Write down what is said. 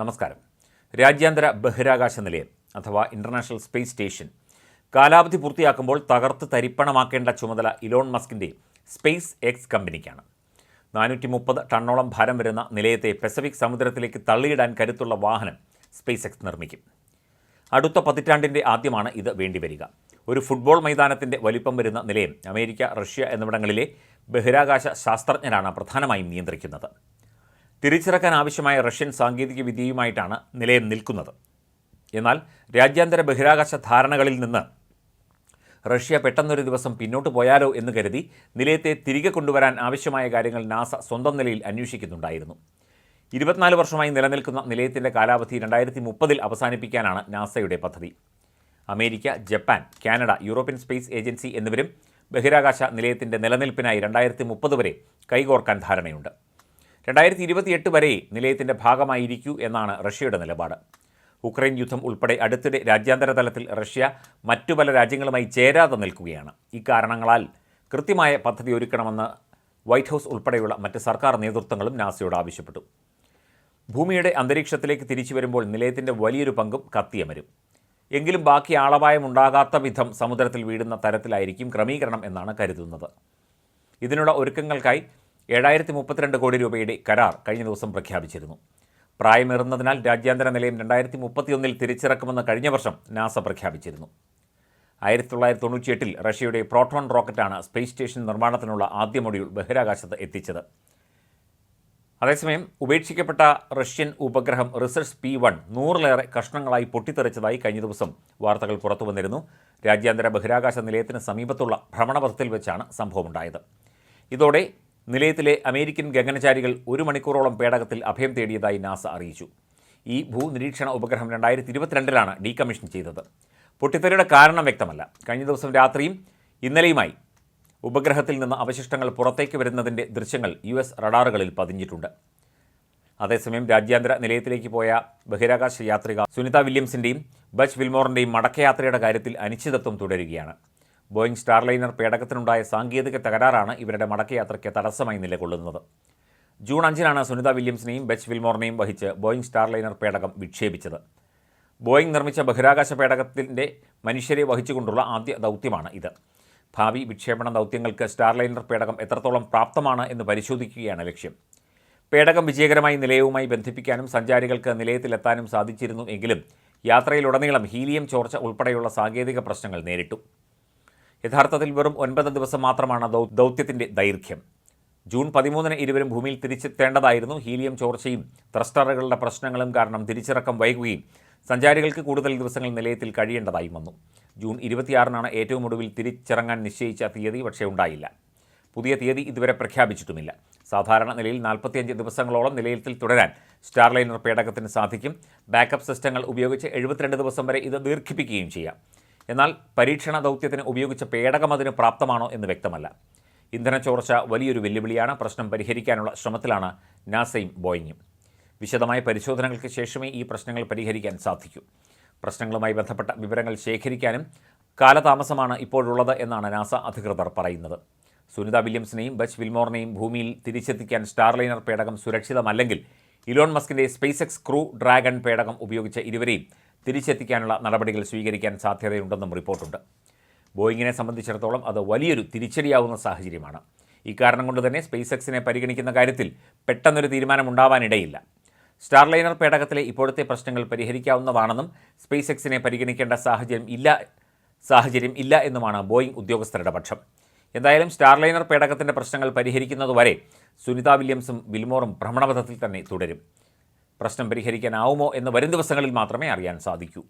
നമസ്കാരം. രാജ്യാന്തര ബഹിരാകാശ നിലയം അഥവാ ഇന്റർനാഷണൽ സ്പേസ് സ്റ്റേഷൻ കാലാവധി പൂർത്തിയാക്കുമ്പോൾ തകർത്ത് തരിപ്പണമാക്കേണ്ട ചുമതല ഇലോൺ മസ്കിന്റെ സ്പേസ് എക്സ് കമ്പനിക്കാണ്. നാനൂറ്റി മുപ്പത് ടണ്ണോളം ഭാരം വരുന്ന നിലയത്തെ പസഫിക് സമുദ്രത്തിലേക്ക് തള്ളിയിടാൻ കരുത്തുള്ള വാഹനം സ്പേസ് എക്സ് നിർമ്മിക്കും. അടുത്ത പതിറ്റാണ്ടിന്റെ ആദ്യമാണ് ഇത് വേണ്ടിവരിക ഒരു ഫുട്ബോൾ മൈതാനത്തിന്റെ വലിപ്പം വരുന്ന നിലയം അമേരിക്ക റഷ്യ എന്നിവിടങ്ങളിലെ ബഹിരാകാശ ശാസ്ത്രജ്ഞരാണ് പ്രധാനമായും നിയന്ത്രിക്കുന്നത്. തിരിച്ചിറക്കാൻ ആവശ്യമായ റഷ്യൻ സാങ്കേതിക വിദ്യയുമായിട്ടാണ് നിലയം നിൽക്കുന്നത്. എന്നാൽ രാജ്യാന്തര ബഹിരാകാശ ധാരണകളിൽ നിന്ന് റഷ്യ പെട്ടെന്നൊരു ദിവസം പിന്നോട്ട് പോയാലോ എന്ന് കരുതി നിലയത്തെ തിരികെ കൊണ്ടുവരാൻ ആവശ്യമായ കാര്യങ്ങൾ നാസ സ്വന്തം നിലയിൽ അന്വേഷിക്കുന്നുണ്ടായിരുന്നു. ഇരുപത്തിനാല് വർഷമായി നിലനിൽക്കുന്ന നിലയത്തിന്റെ കാലാവധി രണ്ടായിരത്തി മുപ്പതിൽ അവസാനിപ്പിക്കാനാണ് നാസയുടെ പദ്ധതി. America Japan Canada European Space Agency എന്നിവരും ബഹിരാകാശ നിലയത്തിന്റെ നിലനിൽപ്പിനായി രണ്ടായിരത്തി മുപ്പത് വരെ കൈകോർക്കാൻ ധാരണയുണ്ട്. രണ്ടായിരത്തി ഇരുപത്തിയെട്ട് വരെ നിലയത്തിന്റെ ഭാഗമായിരിക്കൂ എന്നാണ് റഷ്യയുടെ നിലപാട്. ഉക്രൈൻ യുദ്ധം ഉൾപ്പെടെ അടുത്തിടെ രാജ്യാന്തര തലത്തിൽ റഷ്യ മറ്റു പല രാജ്യങ്ങളുമായി ചേരാതെ നിൽക്കുകയാണ്. ഇക്കാരണങ്ങളാൽ കൃത്യമായ പദ്ധതി ഒരുക്കണമെന്ന് വൈറ്റ് ഹൗസ് ഉൾപ്പെടെയുള്ള മറ്റ് സർക്കാർ നേതൃത്വങ്ങളും നാസയോട് ആവശ്യപ്പെട്ടു. ഭൂമിയുടെ അന്തരീക്ഷത്തിലേക്ക് തിരിച്ചു വരുമ്പോൾ നിലയത്തിന്റെ വലിയൊരു പങ്കും കത്തിയമരും. എങ്കിലും ബാക്കി ആളപായം ഉണ്ടാകാത്ത വിധം സമുദ്രത്തിൽ വീഴുന്ന തരത്തിലായിരിക്കും ക്രമീകരണം എന്നാണ് കരുതുന്നത്. ഇതിനുള്ള ഒരുക്കങ്ങൾക്കായി ഏഴായിരത്തി മുപ്പത്തിരണ്ട് കോടി രൂപയുടെ കരാർ കഴിഞ്ഞ ദിവസം പ്രഖ്യാപിച്ചിരുന്നു. പ്രായമേറുന്നതിനാൽ രാജ്യാന്തര നിലയം രണ്ടായിരത്തി മുപ്പത്തിയൊന്നിൽ തിരിച്ചിറക്കുമെന്ന് കഴിഞ്ഞ വർഷം നാസ പ്രഖ്യാപിച്ചിരുന്നു. ആയിരത്തി തൊള്ളായിരത്തി തൊണ്ണൂറ്റിയെട്ടിൽ റഷ്യയുടെ പ്രോട്ടോൺ റോക്കറ്റാണ് സ്പേസ് സ്റ്റേഷൻ നിർമ്മാണത്തിനുള്ള ആദ്യ മൊഡ്യൂൾ ബഹിരാകാശത്ത് എത്തിച്ചത്. അതേസമയം ഉപേക്ഷിക്കപ്പെട്ട റഷ്യൻ ഉപഗ്രഹം റിസർച്ച് പി വൺ നൂറിലേറെ കഷ്ണങ്ങളായി പൊട്ടിത്തെറിച്ചതായി കഴിഞ്ഞ ദിവസം വാർത്തകൾ പുറത്തു വന്നിരുന്നു. രാജ്യാന്തര ബഹിരാകാശ നിലയത്തിന് സമീപത്തുള്ള ഭ്രമണപഥത്തിൽ വെച്ചാണ് സംഭവമുണ്ടായത്. ഇതോടെ നിലയത്തിലെ അമേരിക്കൻ ഗഗനചാരികൾ ഒരു മണിക്കൂറോളം പേടകത്തിൽ അഭയം തേടിയതായി നാസ അറിയിച്ചു. ഈ ഭൂനിരീക്ഷണ ഉപഗ്രഹം രണ്ടായിരത്തി ഇരുപത്തിരണ്ടിലാണ് ഡീകമ്മീഷൻ ചെയ്തത്. പൊട്ടിത്തെറിയുടെ കാരണം വ്യക്തമല്ല. കഴിഞ്ഞ ദിവസം രാത്രിയും ഇന്നലെയുമായി ഉപഗ്രഹത്തിൽ നിന്ന് അവശിഷ്ടങ്ങൾ പുറത്തേക്ക് വരുന്നതിന്റെ ദൃശ്യങ്ങൾ യു എസ് റഡാറുകളിൽ പതിഞ്ഞിട്ടുണ്ട്. അതേസമയം രാജ്യാന്തര നിലയത്തിലേക്ക് പോയ ബഹിരാകാശ യാത്രിക സുനിത വില്യംസിന്റെയും ബച്ച് വിൽമോറിന്റെയും മടക്കയാത്രയുടെ കാര്യത്തിൽ അനിശ്ചിതത്വം തുടരുകയാണ്. ബോയിങ് സ്റ്റാർലൈനർ പേടകത്തിനുണ്ടായ സാങ്കേതിക തകരാറാണ് ഇവരുടെ മടക്കയാത്രയ്ക്ക് തടസ്സമായി നിലകൊള്ളുന്നത്. ജൂൺ അഞ്ചിനാണ് സുനിത വില്യംസിനെയും ബെച്ച് വിൽമോറിനെയും വഹിച്ച് ബോയിങ് സ്റ്റാർലൈനർ പേടകം വിക്ഷേപിച്ചത്. ബോയിങ് നിർമ്മിച്ച ബഹിരാകാശ പേടകത്തിന്റെ മനുഷ്യരെ വഹിച്ചുകൊണ്ടുള്ള ആദ്യ ദൗത്യമാണ് ഇത്. ഭാവി വിക്ഷേപണ ദൗത്യങ്ങൾക്ക് സ്റ്റാർലൈനർ പേടകം എത്രത്തോളം പ്രാപ്തമാണ് എന്ന് പരിശോധിക്കുകയാണ് ലക്ഷ്യം. പേടകം വിജയകരമായി നിലയവുമായി ബന്ധിപ്പിക്കാനും സഞ്ചാരികൾക്ക് നിലയത്തിലെത്താനും സാധിച്ചിരുന്നു എങ്കിലും യാത്രയിലുടനീളം ഹീലിയം ചോർച്ച ഉൾപ്പെടെയുള്ള സാങ്കേതിക പ്രശ്നങ്ങൾ നേരിട്ടു. യഥാർത്ഥത്തിൽ വെറും ഒൻപത് ദിവസം മാത്രമാണ് ദൗത്യത്തിന്റെ ദൈർഘ്യം. ജൂൺ പതിമൂന്നിന് ഇരുവരും ഭൂമിയിൽ തിരിച്ചെത്തേണ്ടതായിരുന്നു. ഹീലിയം ചോർച്ചയും ത്രസ്റ്ററുകളുടെ പ്രശ്നങ്ങളും കാരണം തിരിച്ചിറക്കം വൈകുകയും സഞ്ചാരികൾക്ക് കൂടുതൽ ദിവസങ്ങൾ നിലയത്തിൽ കഴിയേണ്ടതായി വന്നു. ജൂൺ ഇരുപത്തിയാറിനാണ് ഏറ്റവും ഒടുവിൽ തിരിച്ചിറങ്ങാൻ നിശ്ചയിച്ച തീയതി പക്ഷേ ഉണ്ടായില്ല. പുതിയ തീയതി ഇതുവരെ പ്രഖ്യാപിച്ചിട്ടുമില്ല. സാധാരണ നിലയിൽ നാൽപ്പത്തിയഞ്ച് ദിവസങ്ങളോളം നിലയത്തിൽ തുടരാൻ സ്റ്റാർലൈനർ പേടകത്തിന് സാധിക്കും. ബാക്കപ്പ് സിസ്റ്റങ്ങൾ ഉപയോഗിച്ച് എഴുപത്തിരണ്ട് ദിവസം വരെ ഇത് ദീർഘിപ്പിക്കുകയും ചെയ്യാം. എന്നാൽ പരീക്ഷണ ദൗത്യത്തിന് ഉപയോഗിച്ച പേടകം അതിന് പ്രാപ്തമാണോ എന്ന് വ്യക്തമല്ല. ഇന്ധന ചോർച്ച വലിയൊരു വെല്ലുവിളിയാണ്. പ്രശ്നം പരിഹരിക്കാനുള്ള ശ്രമത്തിലാണ് നാസയും ബോയിങ്ങും. വിശദമായ പരിശോധനകൾക്ക് ശേഷമേ ഈ പ്രശ്നങ്ങൾ പരിഹരിക്കാൻ സാധിക്കൂ. പ്രശ്നങ്ങളുമായി ബന്ധപ്പെട്ട വിവരങ്ങൾ ശേഖരിക്കാനും കാലതാമസമാണ് ഇപ്പോഴുള്ളത് എന്നാണ് നാസ അധികൃതർ പറയുന്നത്. സുനിത വില്യംസിനെയും ബച്ച് വിൽമോറിനെയും ഭൂമിയിൽ തിരിച്ചെത്തിക്കാൻ സ്റ്റാർലൈനർ പേടകം സുരക്ഷിതമല്ലെങ്കിൽ ഇലോൺ മസ്കിന്റെ സ്പേസ് എക്സ് ക്രൂ ഡ്രാഗൺ പേടകം ഉപയോഗിച്ച ഇരുവരെയും തിരിച്ചെത്തിക്കാനുള്ള നടപടികൾ സ്വീകരിക്കാൻ സാധ്യതയുണ്ടെന്നും റിപ്പോർട്ടുണ്ട്. ബോയിങ്ങിനെ സംബന്ധിച്ചിടത്തോളം അത് വലിയൊരു തിരിച്ചടിയാവുന്ന സാഹചര്യമാണ്. ഇക്കാരണം കൊണ്ട് തന്നെ സ്പേസ് എക്സിനെ പരിഗണിക്കുന്ന കാര്യത്തിൽ പെട്ടെന്നൊരു തീരുമാനമുണ്ടാവാനിടയില്ല. സ്റ്റാർലൈനർ പേടകത്തിലെ ഇപ്പോഴത്തെ പ്രശ്നങ്ങൾ പരിഹരിക്കാവുന്നതാണെന്നും സ്പേസ് എക്സിനെ പരിഗണിക്കേണ്ട സാഹചര്യം ഇല്ല സാഹചര്യം ഇല്ല എന്നുമാണ് ബോയിങ് ഉദ്യോഗസ്ഥരുടെ പക്ഷം. എന്തായാലും സ്റ്റാർലൈനർ പേടകത്തിന്റെ പ്രശ്നങ്ങൾ പരിഹരിക്കുന്നതുവരെ സുനിത വില്യംസും വിൽമോറും ഭ്രമണപഥത്തിൽ തന്നെ തുടരും. പ്രശ്നം പരിഹരിക്കാനാവുമോ എന്ന് വരും ദിവസങ്ങളിൽ മാത്രമേ അറിയാൻ സാധിക്കൂ